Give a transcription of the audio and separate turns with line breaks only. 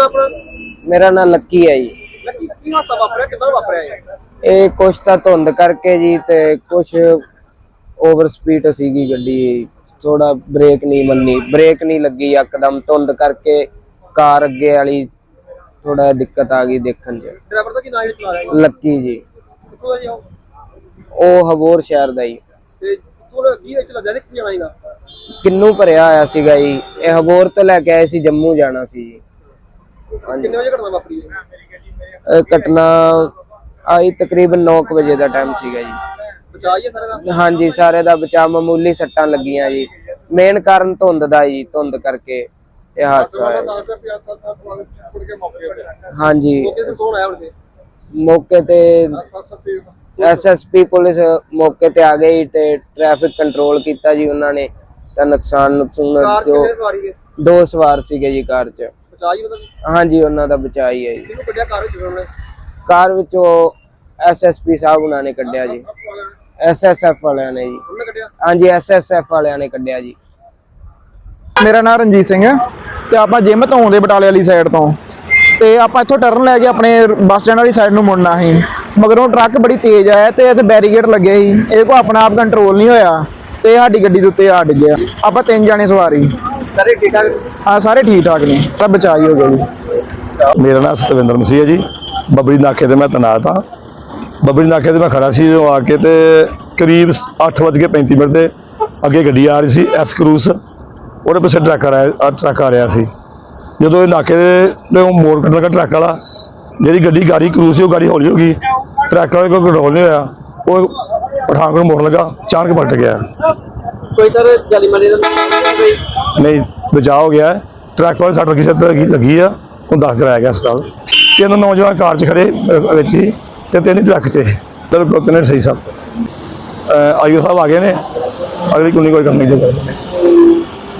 ਕੀ ਨਾਮ ਆਪਣਾ?
ਮੇਰਾ ਨਾਮ ਲੱਕੀ ਹੈ ਜੀ।
ਲੱਕੀ ਕੀ ਹਾਸਾ ਵਾਪਰਿਆ? ਕਿੱਦਾਂ ਵਾਪਰਿਆ ਇਹ?
ਇਹ ਕੁਛ ਤਾਂ ਧੁੰਦ ਕਰਕੇ ਜੀ ਤੇ ਕੁਛ ਓਵਰ ਸਪੀਡ ਸੀਗੀ ਗੱਡੀ। ਥੋੜਾ ਬ੍ਰੇਕ ਨਹੀਂ ਮੰਨੀ। ਬ੍ਰੇਕ ਨਹੀਂ ਲੱਗੀ ਇੱਕਦਮ। ਧੁੰਦ ਕਰਕੇ ਕਾਰ ਅੱਗੇ ਵਾਲੀ ਥੋੜਾ ਦਿੱਕਤ ਆ ਗਈ ਦੇਖਣ 'ਚ।
ਡਰਾਈਵਰ ਦਾ ਕੀ ਨਾਮ ਚਲਾ ਰਿਹਾ ਜੀ
ਲੱਕੀ ਜੀ।
ਕਿੱਥੋਂ ਦਾ ਜੀ ਉਹ?
ਉਹ ਹਬੋਰ ਸ਼ਹਿਰ ਦਾ ਜੀ।
ਤੇ ਦਾ ਕੀ ਵਿੱਚ ਲੱਗਾ ਨੇ ਕਿੱਥੇ ਜਾਣਾ ਹੈਗਾ
ਕਿੰਨੂ ਭਰਿਆ ਆਇਆ ਸੀਗਾ ਜੀ। ਇਹ ਹਬੋਰ ਤੋਂ ਲੈ ਕੇ ਆਏ ਸੀ ਜੰਮੂ ਜਾਣਾ ਸੀ ਜੀ।
ਕਿੰਨੇ ਵਜੇ ਘਟਨਾ ਵਾਪਰੀ ਹੈ?
ਇਹ ਘਟਨਾ ਆਈ ਤਕਰੀਬਨ 9 ਵਜੇ ਦਾ ਟਾਈਮ ਸੀਗਾ ਜੀ।
ਬਚਾਈਏ ਸਾਰੇ ਦਾ?
ਹਾਂਜੀ ਸਾਰੇ ਦਾ ਬਚਾਅ ਮਾਮੂਲੀ ਸੱਟਾਂ ਲੱਗੀਆਂ ਜੀ। ਮੇਨ ਕਾਰਨ ਧੁੰਦ ਦਾ ਜੀ ਧੁੰਦ ਕਰਕੇ ਇਹ ਹਾਦਸਾ ਹੋਇਆ ਹਾਂਜੀ।
ਮੌਕੇ ਤੇ ਫੋਨ ਆਇਆ ਉਹਦੇ
ਮੌਕੇ ਤੇ ਐਸਐਸਪੀ ਪੁਲਿਸ ਮੌਕੇ ਤੇ ਆ ਗਈ ਤੇ ਟ੍ਰੈਫਿਕ ਕੰਟਰੋਲ ਕੀਤਾ ਜੀ ਉਹਨਾਂ ਨੇ। ਤਾਂ ਨੁਕਸਾਨ ਨੁਕਸਾਨ
ਕਾਰ 'ਚ
ਜੋ
ਕਿੰਨੇ ਸਵਾਰੀ ਹੈ
ਦੋ ਸਵਾਰ ਸੀਗੇ ਜੀ ਕਾਰ 'ਚ।
ਮਤਲਬ
ਹਾਂਜੀ ਉਹਨਾਂ ਦਾ ਬਚਾਅ ਹੀ ਹੈ ਜੀ।
ਕਿਹਨੂੰ ਕੱਢਿਆ? ਕਾਰ ਵਿੱਚ ਉਹਨੇ?
ਕਾਰ ਵਿੱਚੋਂ ਐਸਐਸਪੀ ਸਾਹਿਬ ਉਹਨਾਂ ਨੇ ਕੱਢਿਆ ਜੀ। ਐਸਐਸਐਫ ਵਾਲਿਆਂ ਨੇ? ਜੀ।
ਉਹਨੇ ਕੱਢਿਆ?
ਹਾਂਜੀ ਐਸਐਸਐਫ ਵਾਲਿਆਂ ਨੇ ਕੱਢਿਆ ਜੀ।
ਮੇਰਾ ਨਾਮ ਰਣਜੀਤ ਸਿੰਘ ਹੈ ਤੇ ਆਪਾਂ ਜਿਮ ਤੋਂ ਆਉਂਦੇ ਬਟਾਲੇ ਵਾਲੀ ਸਾਈਡ ਤੋਂ। ਤੇ ਆਪਾਂ ਇੱਥੋਂ ਟਰਨ ਲੈ ਕੇ ਆਪਣੇ ਬੱਸ ਸਟੈਂਡ ਵਾਲੀ ਸਾਈਡ ਨੂੰ ਮੁੜਨਾ ਸੀ। ਮਗਰੋਂ ਟਰੱਕ ਬੜੀ ਤੇਜ਼ ਆਇਆ ਤੇ ਇੱਥੇ ਬੈਰੀਕੇਡ ਲੱਗੇ ਸੀ। ਇਹ ਕੋ ਆਪਣਾ ਆਪ ਕੰਟਰੋਲ ਨਹੀਂ ਹੋਇਆ ਤੇ ਸਾਡੀ ਗੱਡੀ ਦੇ ਉੱਤੇ ਆ ਡਿੱਗਿਆ। ਆਪਾਂ ਤਿੰਨ ਜਾਣੇ ਸਵਾਰੀ।
ਸਾਰੇ ਠੀਕ ਠਾਕ?
ਹਾਂ ਸਾਰੇ ਠੀਕ ਠਾਕ ਨੇ। ਤਾਂ ਬਚਾਈ ਹੋ ਜੀ।
ਮੇਰਾ ਨਾਮ ਸਤਵਿੰਦਰ ਮਸੀਹ ਹੈ ਜੀ। ਬੱਬਰੀ ਨਾਕੇ ਤੇ ਮੈਂ ਤੈਨਾਤ ਹਾਂ। ਬੱਬਰੀ ਨਾਕੇ ਤੇ ਮੈਂ ਖੜਾ ਸੀ ਜਦੋਂ ਆ ਕੇ ਤੇ ਕਰੀਬ 8:35 ਮਿੰਟ ਤੇ ਅੱਗੇ ਗੱਡੀ ਆ ਰਹੀ ਸੀ ਐਸ ਕਰੂਸ ਉਹਦੇ ਪਿੱਛੇ ਟਰੱਕ ਆ ਰਿਹਾ ਆ ਟਰੱਕ ਆ ਰਿਹਾ ਸੀ। ਜਦੋਂ ਇਹ ਨਾਕੇ ਦੇ ਤੇ ਉਹ ਮੋੜ ਕੱਢ ਲਗਾ ਟਰੱਕ ਵਾਲਾ ਜਿਹੜੀ ਗੱਡੀ ਗਾੜੀ ਕਰੂਸ ਸੀ ਉਹ ਗਾੜੀ ਹੌਲੀ ਹੋ ਗਈ। ਟਰੱਕ ਵਾਲੇ ਕੋਲ ਕੰਟਰੋਲ ਨਹੀਂ ਹੋਇਆ। ਉਹ ਪਠਾਨਕੋਟ ਨੂੰ ਮੋੜਨ ਲੱਗਾ ਅਚਾਨਕ ਪਲਟ ਗਿਆ।
ਕੋਈ ਸਰ ਜਾਲੀ ਮਾਲੀ ਦਾ ਕੋਈ
ਨਹੀਂ, ਬਚਾਅ ਹੋ ਗਿਆ ਟਰੱਕ ਵਾਲੇ ਸੱਟ ਲੱਗੀ ਸੱਟ ਲੱਗੀ ਆ। ਉਹ ਦਾਖਲ ਕਰਾਇਆ ਗਿਆ ਹਸਪਤਾਲ। ਤਿੰਨ ਨੌਜਵਾਨ ਕਾਰ 'ਚ ਖੜੇ ਵਿੱਚ ਹੀ ਤੇ ਤਿੰਨ ਟਰੱਕ 'ਚ ਬਿਲਕੁਲ ਤਿੰਨੇ ਸਹੀ ਸਭ ਆਈਓ ਸਾਹਿਬ ਆ ਗਏ ਨੇ। ਅਗਲੀ ਕੋਈ ਕੋਈ ਕੰਮ ਨਹੀਂ ਜੋ